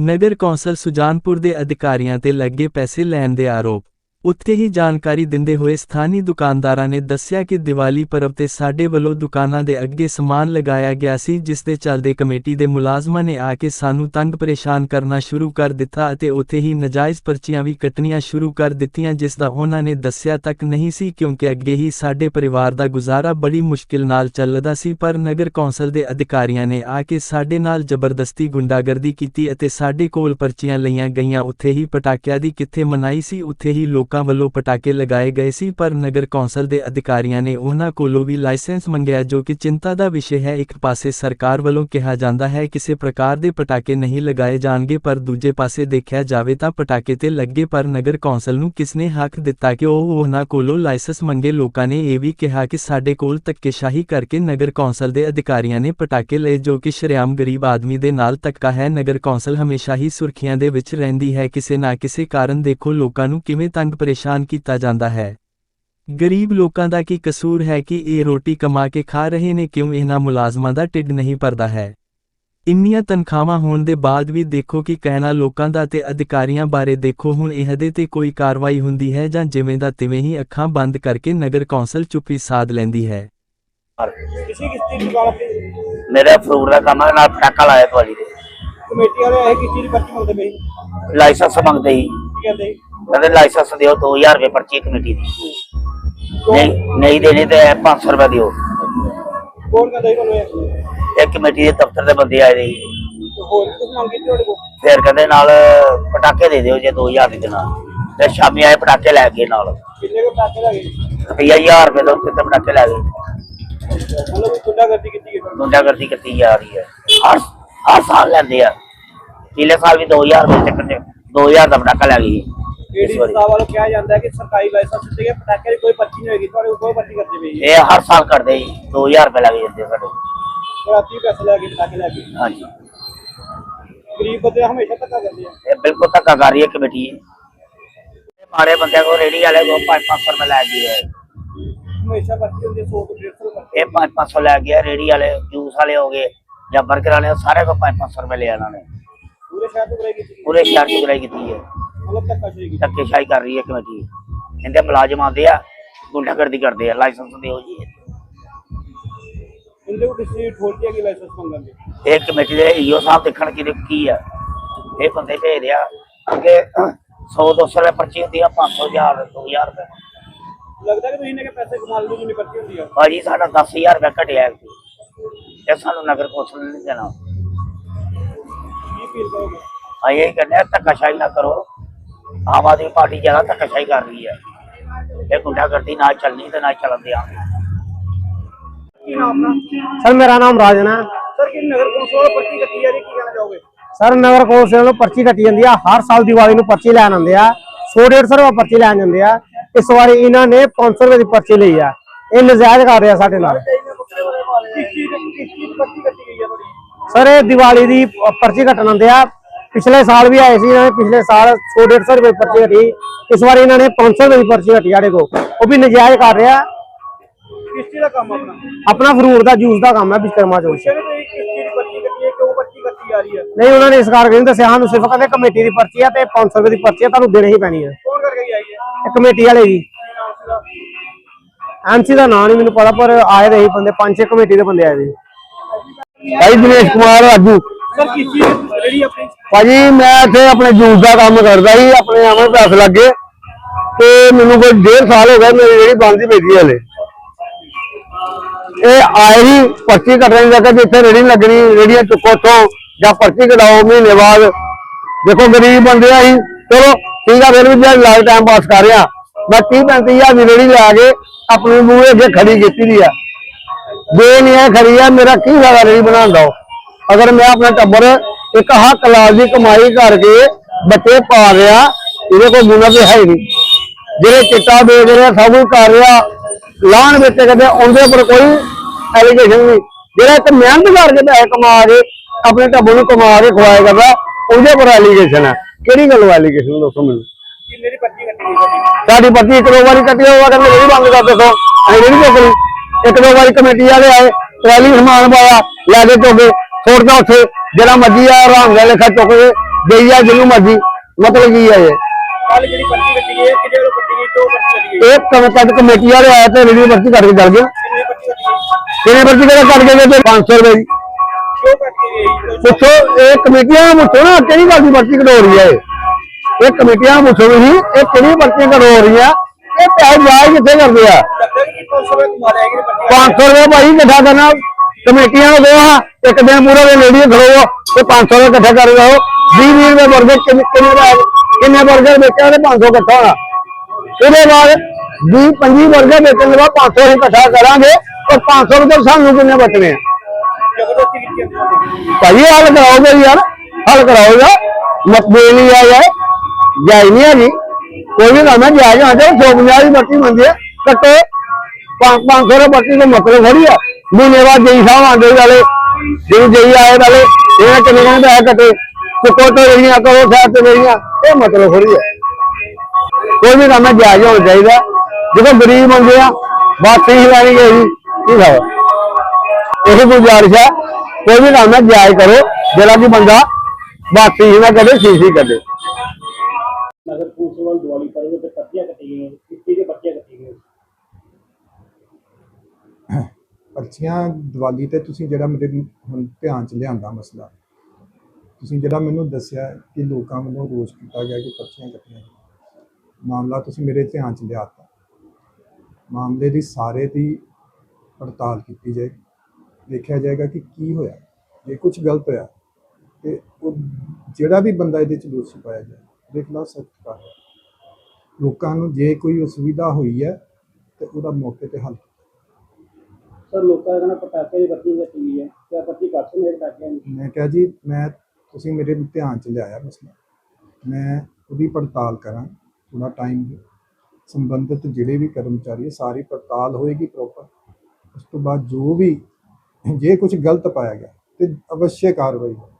ਨਗਰ council Sujanpur ਦੇ ਅਧਿਕਾਰੀਆਂ ਤੇ ਲੱਗੇ ਪੈਸੇ ਲੈਣ ਦੇ ਆਰੋਪ। ਉੱਥੇ ਹੀ ਜਾਣਕਾਰੀ ਦਿੰਦੇ ਹੋਏ ਸਥਾਨੀ ਦੁਕਾਨਦਾਰਾਂ ਨੇ ਦੱਸਿਆ ਕਿ ਦੀਵਾਲੀ ਪਰਵ ਤੇ ਸਾਡੇ ਵੱਲੋਂ ਦੁਕਾਨਾਂ ਦੇ ਅੱਗੇ ਸਮਾਨ ਲਗਾਇਆ ਗਿਆ ਸੀ, ਜਿਸ ਦੇ ਚੱਲਦੇ ਕਮੇਟੀ ਦੇ ਮੁਲਾਜ਼ਮਾਂ ਨੇ ਆ ਕੇ ਸਾਨੂੰ ਤੰਗ ਪਰੇਸ਼ਾਨ ਕਰਨਾ ਸ਼ੁਰੂ ਕਰ ਦਿੱਤਾ ਅਤੇ ਉੱਥੇ ਹੀ ਨਜਾਇਜ਼ ਪਰਚੀਆਂ ਵੀ ਕੱਟਣੀਆਂ ਸ਼ੁਰੂ ਕਰ ਦਿੱਤੀਆਂ, ਜਿਸ ਦਾ ਉਹਨਾਂ ਨੇ ਦੱਸਿਆ ਤੱਕ ਨਹੀਂ ਸੀ ਕਿਉਂਕਿ ਅੱਗੇ ਹੀ ਸਾਡੇ ਪਰਿਵਾਰ ਦਾ ਗੁਜ਼ਾਰਾ ਬੜੀ ਮੁਸ਼ਕਿਲ ਨਾਲ ਚੱਲਦਾ ਸੀ, ਪਰ ਨਗਰ ਕੌਂਸਲ ਦੇ ਅਧਿਕਾਰੀਆਂ ਨੇ ਆ ਕੇ ਸਾਡੇ ਨਾਲ ਜ਼ਬਰਦਸਤੀ ਗੁੰਡਾਗਰਦੀ ਕੀਤੀ ਅਤੇ ਸਾਡੇ ਕੋਲ ਪਰਚੀਆਂ ਲਈਆਂ ਗਈਆਂ। ਉੱਥੇ ਹੀ ਪਟਾਕਿਆਂ ਦੀ ਕਿੱਥੇ ਮਨਾਈ ਸੀ, ਉੱਥੇ ਹੀ ਲੋਕ ਵੱਲੋਂ ਪਟਾਕੇ ਲਗਾਏ ਗਏ ਸੀ, ਪਰ ਨਗਰ ਕੌਂਸਲ ਦੇ ਅਧਿਕਾਰੀਆਂ ਨੇ ਉਹਨਾਂ ਕੋਲੋਂ ਵੀ ਲਾਇਸੈਂਸ ਮੰਗਿਆ, ਜੋ ਕਿ ਚਿੰਤਾ ਦਾ ਵਿਸ਼ੇ ਹੈ। ਇੱਕ ਪਾਸੇ ਸਰਕਾਰ ਵੱਲੋਂ ਕਿਹਾ ਜਾਂਦਾ ਹੈ, ਕਿਸੇ ਪ੍ਰਕਾਰ ਦੇ ਪਟਾਕੇ ਨਹੀਂ ਲਗਾਏ ਜਾਣਗੇ, ਪਰ ਦੂਜੇ ਪਾਸੇ ਦੇਖਿਆ ਜਾਵੇ ਤਾਂ ਪਟਾਕੇ ਤੇ ਲੱਗੇ, ਪਰ ਨਗਰ ਕੌਂਸਲ ਨੂੰ ਕਿਸਨੇ ਹੱਕ ਦਿੱਤਾ ਕਿ ਉਹ ਉਹਨਾਂ ਕੋਲੋਂ ਲਾਇਸੈਂਸ ਮੰਗੇ? ਲੋਕਾਂ ਨੇ ਇਹ ਵੀ ਕਿਹਾ ਕਿ ਸਾਡੇ ਕੋਲ ਧੱਕੇਸ਼ਾਹੀ ਕਰਕੇ ਨਗਰ ਕੌਂਸਲ ਦੇ ਅਧਿਕਾਰੀਆਂ ਨੇ ਪਟਾਕੇ ਲਏ, ਜੋ ਕਿ ਸ਼ਰੇਆਮ ਗਰੀਬ ਆਦਮੀ ਦੇ ਨਾਲ ਧੱਕਾ ਹੈ। ਨਗਰ ਕੌਂਸਲ ਹਮੇਸ਼ਾ ਹੀ ਸੁਰਖੀਆਂ ਦੇ ਵਿੱਚ ਰਹਿੰਦੀ ਹੈ। ਕਿਸੇ ਨਾ ਕਿਸੇ ਕਾਰਨ ਦੇਖੋ, ਲੋਕਾਂ ਨੂੰ ਕਿਵੇਂ ਤੰਗ ਪਰੇਸ਼ਾਨ ਕੀਤਾ ਜਾਂਦਾ ਹੈ। ਗਰੀਬ ਲੋਕਾਂ ਦਾ ਕੀ ਕਸੂਰ ਹੈ ਕਿ ਇਹ ਰੋਟੀ ਕਮਾ ਕੇ ਖਾ ਰਹੇ ਨੇ? ਕਿਉਂ ਇਹਨਾਂ ਮੁਲਾਜ਼ਮਾਂ ਦਾ ਢਿੱਡ ਨਹੀਂ ਭਰਦਾ ਹੈ? ਇੰਨੀਆਂ ਤਨਖਾਹਾਂ ਹੋਣ ਦੇ ਬਾਅਦ ਵੀ ਦੇਖੋ ਕਿ ਕਹਿਣਾ ਲੋਕਾਂ ਦਾ ਤੇ ਅਧਿਕਾਰੀਆਂ ਬਾਰੇ ਦੇਖੋ। ਹੁਣ ਇਹਦੇ ਤੇ ਕੋਈ ਕਾਰਵਾਈ ਹੁੰਦੀ ਹੈ ਜਾਂ ਜਿਵੇਂ ਦਾ ਤਿਵੇਂ ਹੀ ਅੱਖਾਂ ਬੰਦ ਕਰਕੇ ਨਗਰ ਕੌਂਸਲ ਚੁੱਪੀ ਸਾਧ ਲੈਂਦੀ ਹੈ? ਕਿਸੇ ਕਿਸ ਦੀ ਦੁਕਾਨ ਆਪਣੀ ਮੇਰੇ ਫਰੂਟ ਦਾ ਕੰਮ ਹੈ ਨਾਲ ਪਟਾਕਾ ਲਾਇਆ ਤੁਹਾਡੀ ਦੇ ਕਮੇਟੀ ਵਾਲੇ ਆਏ ਕਿਸ ਚੀਜ਼ ਦੀ ਪਰਚੀ ਮੰਗਦੇ ਪਏ? ਲਾਇਸੈਂਸ ਮੰਗਦੇ ਸੀ। ਕਹਿੰਦੇ ਕਹਿੰਦੇ ਲਾਇਸੈਂਸ ਦਿਓ 2000 ਰੁਪਏ ਪਰਚੀ ਕਮੇਟੀ ਦੀ। ਨਹੀਂ ਨਹੀਂ ਦੇਣੀ ਤੇ 500 ਰੁਪਏ ਦਿਓ। ਕੌਣ ਕਹਿੰਦਾ ਸੀ ਤੁਹਾਨੂੰ ਇਹ? ਇਹ ਕਮੇਟੀ ਦੇ ਦਫ਼ਤਰ ਦੇ ਬੰਦੇ ਆਏ ਤੇ ਹੋਰ ਵੀ ਕੁਝ ਮੰਗੀ ਤੁਹਾਡੇ ਕੋਲ? ਫਿਰ ਕਹਿੰਦੇ ਨਾਲ ਪਟਾਕੇ ਦੇ ਦਿਓ ਜੇ 2000 ਦੀ ਦੇਣਾ। ਤੇ ਸ਼ਾਮੀ ਆਏ ਪਟਾਕੇ ਲੈ ਗਏ ਨਾਲ। ਕਿੰਨੇ ਕੋ ਪੈਸੇ ਲੱਗੇ ਰੁਪਈਆ 1000 ਰੁਪਏ ਤੋਂ ਕਿਤੇ ਪਟਾਕੇ ਲੈ ਗਏ। ਮਤਲਬ ਵੀ ਗੁੰਡਾਗਰਦੀ ਕੀਤੀ ਗਈ ਤੁਹਾਡੀ। ਗੁੰਡਾਗਰਦੀ ਕੀਤੀ ਜਾ ਰਹੀ ਹੈ। ਹਰ ਹਰ ਸਾਲ ਲੈਂਦੇ ਆ। ਪਿਛਲੇ ਸਾਲ ਵੀ 2000 ਰੁਪਏ ਚੱਕਰ ਤੇ 2000 ਦਾ ਪਟਾਕਾ ਲੈ ਗਏ। ਇਸ ਵਾਰੀ। ਸਾਹਿਬ ਵੱਲੋਂ ਕਿਹਾ ਜਾਂਦਾ ਹੈ ਕਿ ਸਰਕਾਰੀ ਲਾਇਸੈਂਸ ਦਿੱਤੇ ਗਏ ਪਟਾਕੇ ਦੀ ਕੋਈ ਪਰਚੀ ਨਹੀਂ ਹੋਏਗੀ ਤੁਹਾਡੇ ਕੋਲ ਕੋਈ ਪਰਚੀ ਕਰਦੇ ਜੀ ਇਹ ਹਰ ਸਾਲ ਕਰਦੇ ਜੀ 2000 ਰੁਪਏ ਲੱਗ ਜਾਂਦੇ ਸਾਡੇ ਰਾਤੀ ਪੈਸੇ ਲੈ ਕੇ ਪਟਾਕੇ ਲੈ ਕੇ। ਹਾਂਜੀ। ਗਰੀਬ ਬੰਦੇ ਹਮੇਸ਼ਾ ਧੱਕਾ ਕਰਦੇ ਆ ਇਹ ਬਿਲਕੁਲ ਧੱਕਾ ਕਰ ਰਹੀ ਹੈ ਕਮੇਟੀ ਇਹ ਮਾੜੇ ਬੰਦਿਆਂ ਕੋ ਰੇੜੀ ਵਾਲੇ ਕੋ 5-500 ਰੁਪਏ ਲੈ ਗਈ ਹੈ। ਹਮੇਸ਼ਾ ਪਰਚੀ ਹੁੰਦੀ ਹੈ 100 ਤੋਂ 150 ਪਰਚੀ ਇਹ 5-500 ਲੈ ਗਿਆ ਰੇੜੀ ਵਾਲੇ ਜੂਸ ਵਾਲੇ ਹੋ ਗਏ ਜਾਂ 버ਗਰ ਵਾਲੇ ਸਾਰੇ ਕੋ 5-500 ਰੁਪਏ ਲਿਆ ਇਹਨਾਂ ਨੇ। ਪੂਰੇ ਸ਼ਹਿਰ ਤੋਂ ਕਰਾਈ ਕੀਤੀ ਪੂਰੇ ਸ਼ਹਿਰ ਚ ਬੁਰਾਈ ਕੀਤੀ ਹੈ। ਮਤਲਬ ਕੀਤਾ। ਧੱਕੇਸ਼ਾਹੀ ਕਰ ਰਹੀ ਹੈ ਕਮੇਟੀ ਇਹਦੇ ਮੁਲਾਜ਼ਮ ਆਉਂਦੇ ਆ ਗੁੰਡਾਗਰਦੀ ਕਰਦੇ ਆ ਲਾਇਸੈਂਸ ਦਿਓ ਜੀ। ਇਹਦੇ ਕੋਲ ਕਿਸੇ ਠੋਲਤੀ ਹੈਗੀ ਲਾਇਸੈਂਸ ਮੰਗਣ ਦੀ? ਇਹ ਕਮੇਟੀ ਦੇ ਈਓ ਸਾਹਿਬ ਦੇਖਣ ਕਿ ਕੀ ਆ। ਇਹ ਬੰਦੇ ਭੇਜ ਰਿਹਾ ਅੱਗੇ 100 200 ਰੁਪਏ ਪਰਚੀ ਹੁੰਦੀ ਆ 500 ਹਜ਼ਾਰ 2000 ਰੁਪਏ। ਲੱਗਦਾ ਕਿ ਤੁਸੀਂ ਨੇ ਕਿ ਪੈਸੇ ਕਮਾ ਲਓ ਜਿੰਨੀ ਪਰਚੀ ਹੁੰਦੀ ਆ? ਭਾਜੀ ਸਾਡਾ 10000 ਰੁਪਏ ਘਟਿਆ ਇਹ ਸਾਨੂੰ ਨਗਰ ਕੌਂਸਲ ਨੇ ਦੇਣਾ। ਕੀ ਫੀਲ ਕਰੋਗੇ? ਇਹ ਕਹਿੰਦੇ ਧੱਕਾਸ਼ਾਹੀ ਨਾ ਕਰੋ। ਆਮ ਆਦਮੀ ਪਾਰਟੀ ਜ਼ਿਆਦਾ ਧੱਕਾਸ਼ਾਹੀ ਕਰ ਰਹੀ ਹੈ। ਇਹ ਗੁੰਡਾਗਰਦੀ ਨਾ ਚੱਲਣੀ ਤੇ ਨਾ ਚੱਲਣ ਦਿਆਂਗੇ ਕੀ ਨਾਮ ਆਪਣਾ ਸਰ ਮੇਰਾ ਨਾਮ ਰਾਜਨ ਹੈ। ਸਰ ਕਿ ਨਗਰ ਕੌਂਸਲ ਵੱਲੋਂ ਪਰਚੀ ਕੱਟੀ ਜਾ ਰਹੀ ਕੀ ਕਹਿਣਾ ਚਾਹੋਗੇ? ਸਰ ਨਗਰ ਕੌਂਸਲ ਵੱਲੋਂ ਪਰਚੀ ਕੱਟੀ ਜਾਂਦੀ ਆ। ਹਰ ਸਾਲ ਦੀਵਾਲੀ ਨੂੰ ਪਰਚੀ ਲੈਣ ਆਉਂਦੇ ਆ। 100 150 ਰੁਪਏ ਪਰਚੀ ਲੈਣ ਜਾਂਦੇ ਆ। ਇਸ ਵਾਰੀ ਇਹਨਾਂ ਨੇ 500 ਰੁਪਏ ਦੀ ਪਰਚੀ ਲਈ ਆ। ਇਹ ਨਜਾਇਜ਼ ਕਰ ਰਿਹਾ ਸਾਡੇ ਨਾਲ। ਕਿਸ ਚੀਜ਼ ਕਿਸ ਚੀਜ਼ ਦੀ ਪਰਚੀ ਕੱਟੀ ਗਈ ਹੈ ਤੁਹਾਡੀ? ਸਰ ਇਹ ਦੀਵਾਲੀ ਦੀ ਪਰਚੀ ਕੱਟਣ ਆਉਂਦੇ ਆ। ਪਿਛਲੇ ਸਾਲ ਵੀ ਆਏ ਸੀ ਇਹਨਾਂ ਨੇ ਪਿਛਲੇ ਸਾਲ 100 150 ਰੁਪਏ ਪਰਚੀ ਕੱਟੀ ਇਸ ਵਾਰੀ ਇਹਨਾਂ ਨੇ 500 ਰੁਪਏ ਦੀ ਪਰਚੀ ਕੱਟੀ ਸਾਡੇ ਕੋ ਉਹ ਵੀ ਨਜਾਇਜ਼ ਕਰ ਰਿਹਾ। ਕਿਸ ਚੀਜ਼ ਦਾ ਕੰਮ ਆਪਣਾ? ਆਪਣਾ ਫਰੂਟ ਦਾ ਜੂਸ ਦਾ ਕੰਮ ਹੈ ਵਿਸ਼ਕਰਮਾ 'ਚ। ਕਿਸ ਚੀਜ਼ ਦੀ ਪਰਚੀ ਕੱਟੀ ਹੈ ਕਿਉਂ ਪਰਚੀ ਕੱਟੀ ਜਾ ਰਹੀ ਹੈ? ਨਹੀਂ ਉਹਨਾਂ ਨੇ ਇਸ ਕਰਕੇ ਨਹੀਂ ਦੱਸਿਆ ਸਾਨੂੰ ਸਿਰਫ ਕਹਿੰਦੇ ਕਮੇਟੀ ਦੀ ਪਰਚੀ ਆ ਤੇ 500 ਰੁਪਏ ਦੀ ਪਰਚੀ ਆ ਤੁਹਾਨੂੰ ਦੇਣੀ ਹੀ ਪੈਣੀ ਹੈ ਕੌਣ ਕਰਕੇ ਆਈ ਹੈ? ਇਹ ਕਮੇਟੀ ਵਾਲੇ ਜੀ। ਐਮਸੀ ਦਾ ਨਾਂ ਨਹੀਂ ਮੈਨੂੰ ਪਤਾ ਪਰ ਆਏ ਰਹੇ ਬੰਦੇ ਪੰਜ ਛੇ ਕਮੇਟੀ ਦੇ ਬੰਦੇ ਆਏ ਸੀ। ਭਾਈ ਦਿਨੇਸ਼ ਕੁਮਾਰ ਰਾਜੂ। ਸਰ ਕਿਸ ਚੀਜ਼ ਜਿਹੜੀ ਆਪਣੀ ਭਾਜੀ, ਮੈਂ ਇੱਥੇ ਆਪਣੇ ਜੂਸ ਦਾ ਕੰਮ ਕਰਦਾ ਸੀ, ਆਪਣੇ ਆਵੇਂ ਪੈਸੇ ਲੱਗੇ ਤੇ ਮੈਨੂੰ ਕੋਈ ਡੇਢ ਸਾਲ ਹੋ ਗਿਆ ਮੇਰੀ ਜਿਹੜੀ ਬੰਦ ਪਈ ਹਲੇ। ਇਹ ਆਏ ਹੀ ਪਰਚੀ ਕੱਟਣ ਜਗ੍ਹਾ ਇੱਥੇ ਰੇੜੀ ਲੱਗਣੀ ਰੇੜੀਆਂ ਚੁੱਕੋ ਤੋਂ ਜਾਂ ਪਰਚੀ ਕਟਾਓ ਮਹੀਨੇ ਬਾਅਦ। ਦੇਖੋ, ਗਰੀਬ ਬੰਦੇ ਆ ਅਸੀਂ। ਚਲੋ, ਠੀਕ ਆ, ਫਿਰ ਵੀ ਜੇ ਲਾਈਫ ਟਾਈਮ ਪਾਸ ਕਰ ਰਿਹਾ। ਮੈਂ 30 35000 ਦੀ ਰੇੜੀ ਲਾ ਕੇ ਆਪਣੀ ਮੂਹਰੇ ਅੱਗੇ ਖੜੀ ਕੀਤੀ ਦੀ ਆ। ਜੇ ਨਹੀਂ ਇਹ ਖੜੀ ਆ, ਮੇਰਾ ਕੀ ਫਾਇਦਾ ਰੇੜੀ ਬਣਾਉਣ ਦਾ? ਅਗਰ ਮੈਂ ਆਪਣਾ ਟੱਬਰ ਇੱਕ ਹੱਕ ਲਾਲ ਦੀ ਕਮਾਈ ਕਰਕੇ ਬੱਚੇ ਪਾਲ ਰਿਹਾ ਇਹਦੇ ਕੋਲ ਗੁਣਾ ਤੇ ਹੈ ਨਹੀਂ। ਜਿਹੜੇ ਚਿੱਟਾ ਵੇਚ ਰਿਹਾ ਸਭ ਕੁਝ ਕਰ ਰਿਹਾ ਲਾਣ ਵਿੱਚ ਕਦੇ ਉਹਦੇ ਉੱਪਰ ਕੋਈ ਐਲੀਗੇਸ਼ਨ ਨਹੀਂ। ਜਿਹੜਾ ਇੱਕ ਮਿਹਨਤ ਕਰਕੇ ਪੈਸੇ ਕਮਾ ਕੇ ਆਪਣੇ ਟੱਬਰ ਨੂੰ ਕਮਾ ਕੇ ਖਵਾਇਆ ਕਰਦਾ ਉਹਦੇ ਉੱਪਰ ਐਲੀਗੇਸ਼ਨ ਹੈ। ਕਿਹੜੀ ਗੱਲ ਐਲੀਗੇਸ਼ਨ ਦੱਸੋ ਮੈਨੂੰ? ਦੀ ਕੱਟੀ ਸਾਡੀ ਪਰਚੀ ਇੱਕ ਦੋ ਵਾਰੀ ਕੱਟੀ ਹੋਵਾ ਕਹਿੰਦੇ ਨਹੀਂ ਬੰਦ ਕਰ ਦੱਸੋ ਅਸੀਂ ਨਹੀਂ ਚੁੱਕਣੀ ਇੱਕ ਦੋ ਵਾਰੀ ਕਮੇਟੀ ਵਾਲੇ ਆਏ ਟਰਾਲੀ ਸਮਾਨ ਪਾਇਆ ਲੈ ਕੇ ਚੁੱਕੇ ਛੋੜਦਾ ਉੱਥੇ ਜਿਹੜਾ ਮੱਜੀ ਆ ਆਰਾਮ ਨਾਲ ਲਿਖਾ ਚੁੱਕ ਕੇ ਦੇਈ ਜਾ ਜਿਹਨੂੰ ਮਰਜ਼ੀ। ਮਤਲਬ ਕੀ ਹੈ ਇਹ? ਕੱਲ ਜਿਹੜੀ ਪਰਚੀ ਕੱਟੀ ਗਈ ਕਿਹਦੇ ਵੱਲੋਂ ਕੱਟੀ ਗਈ ਕਿਉਂ ਪਰਚੀ ਕੱਟੀ ਗਈ ਇਹ ਕਮ ਤੱਕ ਕਮੇਟੀ ਵਾਲੇ ਆਏ ਤੇ ਰੇੜੀ ਪਰਚੀ ਕੱਟ ਕੇ ਚੱਲ ਗਈ? ਕਿਹਨੇ ਪਰਚੀ ਕੱਟ ਕੇ ਗਏ ਤੇ? 500 ਰੁਪਏ ਦੀ। ਪੁੱਛੋ ਇਹ ਕਮੇਟੀਆਂ ਨੂੰ ਪੁੱਛੋ ਨਾ ਕਿਹੜੀ ਗੱਲ ਦੀ ਪਰਚੀ ਕਢੋ ਰਹੀ ਹੈ ਇਹ ਕਮੇਟੀਆਂ ਨੂੰ ਪੁੱਛੋ ਵੀ ਇਹ ਕਿਹੜੀ ਪਰਚੀ ਕਢੋ ਰਹੀ ਆ? ਇਹ ਪੈਸੇ ਜਾਇ ਕਿੱਥੇ ਕਰਦੇ ਆ? ਲੱਗਦਾ ਕਿ 500 ਰੁਪਏ ਕਮਾ ਲਿਆ ਕਿ ਪਰਚੀ 500 ਰੁਪਏ ਭਾਈ ਇਕੱਠਾ ਕਰਨਾ। ਕਮੇਟੀਆਂ ਨੂੰ ਦਿਓ ਹਾਂ ਇੱਕ ਦਿਨ ਪੂਰਾ ਦੇ ਲੇਡੀ ਖੜੋ ਤੇ 500 ਰੁਪਏ ਇਕੱਠਾ ਕਰ ਲਓ 20 20 ਰੁਪਏ ਬਰਗਰ ਕਿੰਨੇ ਕਿੰਨੇ ਦਾ ਕਿੰਨੇ ਬਰਗਰ ਵੇਚਿਆ ਤੇ 500 ਇਕੱਠਾ ਹੋਣਾ ਉਹਦੇ ਬਾਅਦ 20 25 ਬਰਗਰ ਵੇਚਣ ਦੇ ਬਾਅਦ 500 ਅਸੀਂ ਇਕੱਠਾ ਕਰਾਂਗੇ ਤੇ 500 ਰੁਪਏ ਸਾਨੂੰ ਕਿੰਨੇ ਬਚਣੇ ਆ ਜ਼ਬਰਦਸਤੀ ਕੀਤੀ ਹੈ ਉਹਨਾਂ ਨੇ ਭਾਈ ਹੱਲ ਕਰਾਓਗੇ ਯਾਰ ਹੱਲ ਕਰਾਓਗਾ ਮਤਬੇ ਨਹੀਂ ਆ ਯਾਰ ਜਾਈ ਨਹੀਂ ਹੈਗੀ ਕੋਈ ਵੀ ਕੰਮ ਹੈ ਜਾਇਜ਼ ਹੋਣਾ ਚਾਹੀਦਾ 150 ਦੀ ਬੱਤੀ ਮੰਦੀ ਹੈ ਕੱਟੋ 500 ਰੁਪਏ ਮਹੀਨੇ ਬਾਅਦ ਜਈ ਸਾਹਿਬ ਆਂਦੇ ਵਾਲੇ ਜਿਹਨੂੰ ਜਈ ਆਏ ਵਾਲੇ ਇਹਨਾਂ ਕਿੰਨੇ ਕਿੰਨੇ ਪੈਸੇ ਕੱਟੇ? ਚੁੱਕੋ ਤੇ ਰਹੀਆਂ, ਕਰੋ ਸਾਹਿਬ ਤੇ ਰਹੀਆਂ। ਇਹ ਮਤਲਬ ਥੋੜੀ ਹੈ ਕੋਈ ਵੀ ਕੰਮ ਹੈ, ਜਾਇਜ਼ ਹੋਣਾ ਚਾਹੀਦਾ। ਜਦੋਂ ਗਰੀਬ ਬੰਦੇ ਆ, ਬਾਤ ਹੀ ਲੈਣੀ ਹੈ ਜੀ, ਕੀ ਖਾਓ? ਇਹ ਗੁਜ਼ਾਰਿਸ਼ ਹੈ, ਕੋਈ ਵੀ ਕੰਮ ਹੈ, ਜਾਇਜ਼ ਕਰੋ। ਜਿਹੜਾ ਕਿ ਬੰਦਾ ਬਾਤੀ ਹੀ ਨਾ ਕਰੇ ਸੀਸੀ ਕਰੇ ਨਗਰ ਪੁਲਿਸ ਵੱਲ ਦਿਵਾਲੀ ਪਰ ਤੇ ਪਰਚੀਆਂ ਕੱਟੀ ਗਈਆਂ ਕਿੱਥੇ ਦੇ ਪਰਚੀਆਂ ਕੱਟੀ ਗਈਆਂ ਪਰਚੀਆਂ ਦੀਵਾਲੀ ਤੇ ਤੁਸੀਂ ਜਿਹੜਾ ਮੇਰੇ ਹੁਣ ਧਿਆਨ ਚ ਲਿਆਂਦਾ ਮਸਲਾ, ਤੁਸੀਂ ਜਿਹੜਾ ਮੈਨੂੰ ਦੱਸਿਆ ਕਿ ਲੋਕਾਂ ਵੱਲੋਂ ਰੋਸ ਕੀਤਾ ਗਿਆ ਕਿ ਪਰਚੀਆਂ ਕੱਟੀਆਂ ਮਾਮਲਾ ਤੁਸੀਂ ਮੇਰੇ ਧਿਆਨ ਚ ਲਿਆਤਾ ਮਾਮਲੇ ਦੀ ਸਾਰੇ ਦੀ ਪੜਤਾਲ ਕੀਤੀ ਜਾਏਗੀ ਦੇਖਿਆ ਜਾਏਗਾ ਕਿ ਕੀ ਹੋਇਆ, ਜੇ ਕੁਝ ਗਲਤ ਹੋਇਆ ਤੇ ਉਹ ਜਿਹੜਾ ਵੀ ਬੰਦਾ ਇਹਦੇ ਚ ਦੋਸ਼ੀ ਪਾਇਆ ਜਾਏ ਉਹਦੇ ਖਿਲਾਫ ਸਖਤ ਕਾਰਵਾਈ। ਲੋਕਾਂ ਨੂੰ ਜੇ ਕੋਈ ਅਸੁਵਿਧਾ ਹੋਈ ਹੈ ਤੇ ਉਹਦਾ ਮੌਕੇ ਤੇ ਹੱਲ ਸਰ, ਲੋਕਾਂ ਦਾ ਪਟਾਕੇ ਦੀ ਪਰਚੀ ਕੱਟੀ ਹੈ ਕਿਆ ਪਰਚੀ ਕੱਟ ਸਕਦੇ ਪਟਾਕਿਆਂ ਦੀ ਮੈਂ ਕਿਹਾ ਜੀ, ਮੈਂ, ਤੁਸੀਂ ਮੇਰੇ ਧਿਆਨ ਚ ਲਿਆਇਆ ਮਸਲਾ। ਮੈਂ ਉਹਦੀ ਪੜਤਾਲ ਕਰਾਂ ਥੋੜਾ ਟਾਈਮ ਸੰਬੰਧਿਤ ਜਿਹੜੇ ਵੀ ਕਰਮਚਾਰੀ ਹੈ ਸਾਰੀ ਪੜਤਾਲ ਹੋਏਗੀ ਪ੍ਰੋਪਰ ਉਸ ਤੋਂ ਬਾਅਦ ਜੋ ਵੀ, ਜੇ ਕੁਝ ਗਲਤ ਪਾਇਆ ਗਿਆ, ਤੇ ਅਵਸ਼ਯ ਕਾਰਵਾਈ ਹੋਵੇ।